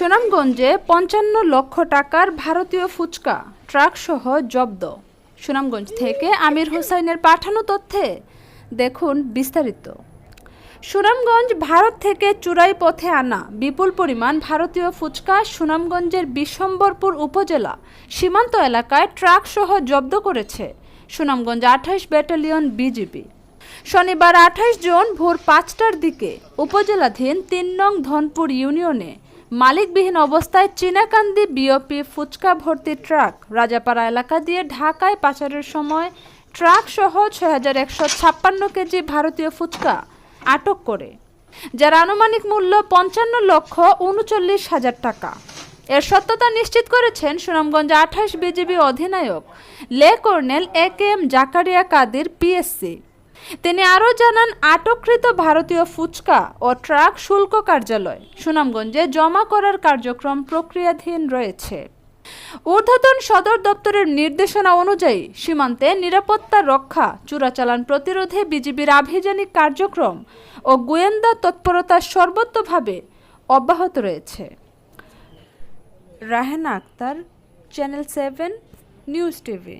সুনামগঞ্জে পঞ্চান্ন লক্ষ টাকার ভারতীয় ফুচকা, ট্রাকসহ জব্দ। সুনামগঞ্জ থেকে আমির হোসাইনের পাঠানো তথ্যে দেখুন বিস্তারিত। সুনামগঞ্জ ভারত থেকে চুরাই পথে আনা বিপুল পরিমাণ ভারতীয় ফুচকা সুনামগঞ্জের বিশ্বম্বরপুর উপজেলা সীমান্ত এলাকায় ট্রাকসহ জব্দ করেছে সুনামগঞ্জ আঠাশ ব্যাটালিয়ন বিজিবি। শনিবার আঠাশ জুন ভোর পাঁচটার দিকে উপজেলাধীন তিন নং ধনপুর ইউনিয়নে মালিকবিহীন অবস্থায় চীনাকান্দি বিওপি ফুচকা ভর্তি ট্রাক রাজাপাড়া এলাকা দিয়ে ঢাকায় পাচারের সময় ট্রাক সহ ছয় হাজার একশো ছাপ্পান্ন কেজি ভারতীয় ফুচকা আটক করে, যার আনুমানিক মূল্য পঞ্চান্ন লক্ষ উনচল্লিশ হাজার টাকা। এর সত্যতা নিশ্চিত করেছেন সুনামগঞ্জ আঠাশ বিজিবি অধিনায়ক লে colonel A K M Zakaria Kadir PSC. তিনি আরও জানান, আটককৃত ভারতীয় ফুচকা ও ট্রাক শুল্ক কার্যালয়, সুনামগঞ্জে জমা করার কার্যক্রম প্রক্রিয়াধীন রয়েছে। ঊর্ধ্বতন সদর দপ্তরের নির্দেশনা অনুযায়ী সীমান্তে নিরাপত্তা রক্ষা, চোরাচালান প্রতিরোধে বিজিবির আভিযানিক কার্যক্রম ও গোয়েন্দা তৎপরতা সর্বত্রভাবে অব্যাহত রয়েছে। Rahena Akter channel seven news TV